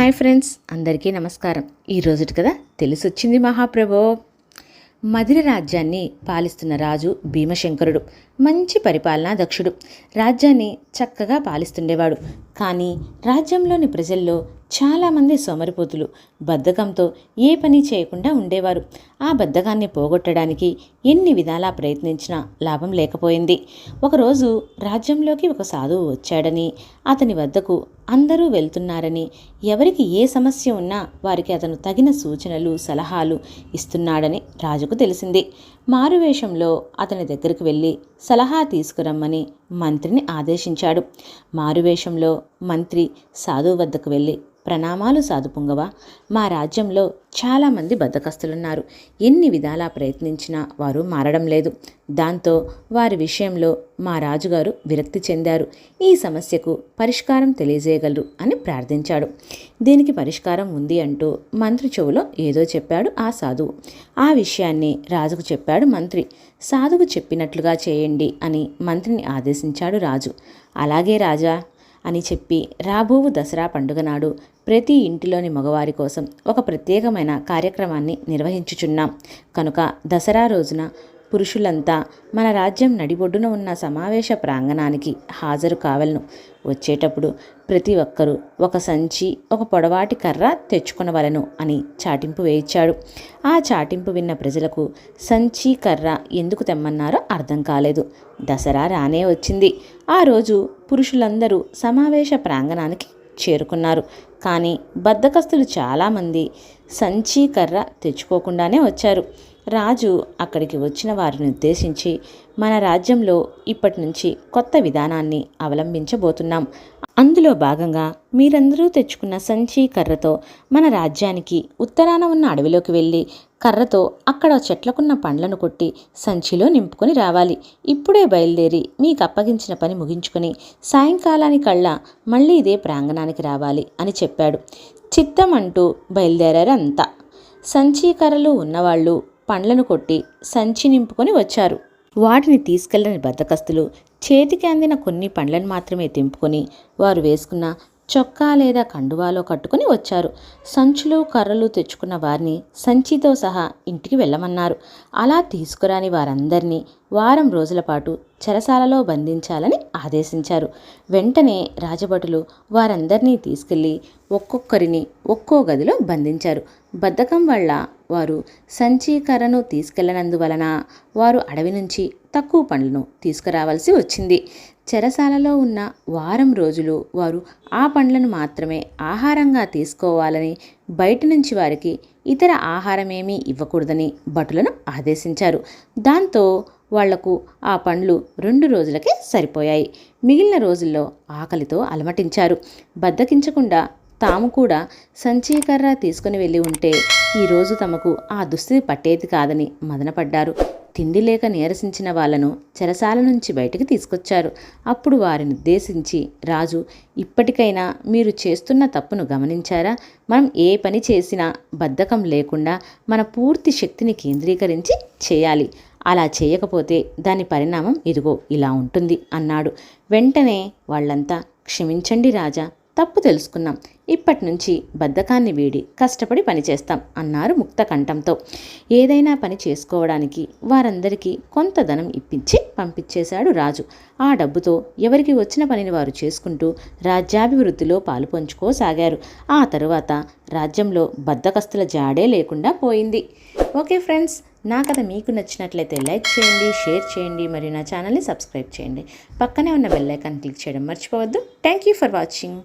Hi friends అందరికీ నమస్కారం. ఈరోజుటి కదా తెలిసొచ్చింది మహాప్రభో. మధిర రాజ్యాన్ని పాలిస్తున్న రాజు భీమశంకరుడు మంచి పరిపాలనా దక్షుడు. రాజ్యాన్ని చక్కగా పాలిస్తుండేవాడు. కానీ రాజ్యంలోని ప్రజల్లో చాలామంది సోమరిపోతులు బద్ధకంతో ఏ పని చేయకుండా ఉండేవారు. ఆ బద్ధకాన్ని పోగొట్టడానికి ఎన్ని విధాలా ప్రయత్నించినా లాభం లేకపోయింది. ఒకరోజు రాజ్యంలోకి ఒక సాధువు వచ్చాడని అతని వద్దకు అందరూ వెళ్తున్నారని ఎవరికి ఏ సమస్య ఉన్నా వారికి అతను తగిన సూచనలు సలహాలు ఇస్తున్నాడని రాజుకు తెలిసింది. మారువేషంలో అతని దగ్గరికి వెళ్ళి సలహా తీసుకురమ్మని మంత్రిని ఆదేశించాడు. మారువేషంలో మంత్రి సాధువు వద్దకు వెళ్ళి ప్రణామాలు సాధుపుంగవ. మా రాజ్యంలో చాలామంది బద్దకస్తులున్నారు ఎన్ని విధాలా ప్రయత్నించినా వారు మారడం లేదు. దాంతో వారి విషయంలో మా రాజుగారు విరక్తి చెందారు. ఈ సమస్యకు పరిష్కారం తెలియజేయగలరు అని ప్రార్థించాడు. దీనికి పరిష్కారం ఉంది అంటూ మంత్రి చెవులో ఏదో చెప్పాడు ఆ సాధువు. ఆ విషయాన్ని రాజుకు చెప్పాడు మంత్రి. సాధువు చెప్పినట్లుగా చేయండి అని మంత్రిని ఆదేశించాడు రాజు. అలాగే రాజా అని చెప్పి రాబోవు దసరా పండుగ నాడు ప్రతి ఇంటిలోని మగవారి కోసం ఒక ప్రత్యేకమైన కార్యక్రమాన్ని నిర్వహించుచున్నాం. కనుక దసరా రోజున పురుషులంతా మన రాజ్యం నడిబొడ్డున ఉన్న సమావేశ ప్రాంగణానికి హాజరు కావలను. వచ్చేటప్పుడు ప్రతి ఒక్కరూ ఒక సంచి ఒక పొడవాటి కర్ర తెచ్చుకునవలను అని చాటింపు వేయించాడు ఆ చాటింపు విన్న ప్రజలకు సంచి కర్ర ఎందుకు తెమ్మన్నారో అర్థం కాలేదు. దసరా రానే వచ్చింది. ఆ రోజు పురుషులందరూ సమావేశ ప్రాంగణానికి చేరుకున్నారు. కానీ బద్దకస్తులు చాలామంది సంచి కర్ర తెచ్చుకోకుండానే వచ్చారు. రాజు అక్కడికి వచ్చిన వారిని ఉద్దేశించి మన రాజ్యంలో ఇప్పటి నుంచి కొత్త విధానాన్ని అవలంబించబోతున్నాం. అందులో భాగంగా మీరందరూ తెచ్చుకున్న సంచి కర్రతో మన రాజ్యానికి ఉత్తరాన ఉన్న అడవిలోకి వెళ్ళి కర్రతో అక్కడ చెట్లకున్న పండ్లను కొట్టి సంచిలో నింపుకొని రావాలి. ఇప్పుడే బయలుదేరి మీకు అప్పగించిన పని ముగించుకొని సాయంకాలానికల్లా మళ్ళీ ఇదే ప్రాంగణానికి రావాలి అని చెప్పాడు. చిత్తం అంటూ బయలుదేరారు అంతా సంచి కర్రలు ఉన్నవాళ్ళు పండ్లను కొట్టి సంచి నింపుకొని వచ్చారు. వాటిని తీసుకెళ్ళని బద్దకస్తులు చేతికి అందిన కొన్ని పండ్లను మాత్రమే తెంపుకొని వారు వేసుకున్న చొక్కా లేదా కండువాలో కట్టుకుని వచ్చారు. సంచులు కర్రలు తెచ్చుకున్న వారిని సంచితో సహా ఇంటికి వెళ్ళమన్నారు. అలా తీసుకురాని వారందరినీ వారం రోజుల పాటు చెరసాలలో బంధించాలని ఆదేశించారు. వెంటనే రాజభటులు వారందరినీ తీసుకెళ్ళి ఒక్కొక్కరిని ఒక్కో గదిలో బంధించారు. బద్ధకం వల్ల వారు సంచీకరను తీసుకెళ్ళనందువలన వారు అడవి నుంచి తక్కువ పండ్లను తీసుకురావాల్సి వచ్చింది. చెరసాలలో ఉన్న వారం రోజులు వారు ఆ పండ్లను మాత్రమే ఆహారంగా తీసుకోవాలని బయట నుంచి వారికి ఇతర ఆహారమేమీ ఇవ్వకూడదని భటులను ఆదేశించారు. దాంతో వాళ్ళకు ఆ పండ్లు రెండు రోజులకే సరిపోయాయి. మిగిలిన రోజుల్లో ఆకలితో అలమటించారు. బద్దకించకుండా తాము కూడా సంచీకర్ర తీసుకుని వెళ్ళి ఉంటే ఈరోజు తమకు ఆ దుస్థితి పట్టేది కాదని మదనపడ్డారు. తిండి లేక నీరసించిన వాళ్ళను చెరసాల నుంచి బయటికి తీసుకొచ్చారు. అప్పుడు వారిని ఉద్దేశించి రాజు ఇప్పటికైనా మీరు చేస్తున్న తప్పును గమనించారా? మనం ఏ పని చేసినా బద్ధకం లేకుండా మన పూర్తి శక్తిని కేంద్రీకరించి చేయాలి. అలా చేయకపోతే దాని పరిణామం ఇదిగో ఇలా ఉంటుంది అన్నాడు. వెంటనే వాళ్ళంతా క్షమించండి రాజా తప్పు తెలుసుకున్నాం. ఇప్పటి నుంచి బద్ధకాన్ని వీడి కష్టపడి పనిచేస్తాం అన్నారు ముక్త కంఠంతో. ఏదైనా పని చేసుకోవడానికి వారందరికీ కొంత ధనం ఇప్పించి పంపించేశాడు రాజు. ఆ డబ్బుతో ఎవరికి వచ్చిన పనిని వారు చేసుకుంటూ రాజ్యాభివృద్ధిలో పాలు పంచుకోసాగారు. ఆ తరువాత రాజ్యంలో బద్ధకస్తుల జాడే లేకుండా పోయింది. ఓకే ఫ్రెండ్స్ నా కథ మీకు నచ్చినట్లయితే లైక్ చేయండి షేర్ చేయండి మరియు నా ఛానల్ని సబ్స్క్రైబ్ చేయండి. పక్కనే ఉన్న బెల్ ఐకాన్ క్లిక్ చేయడం మర్చిపోవద్దు. Thank you for watching.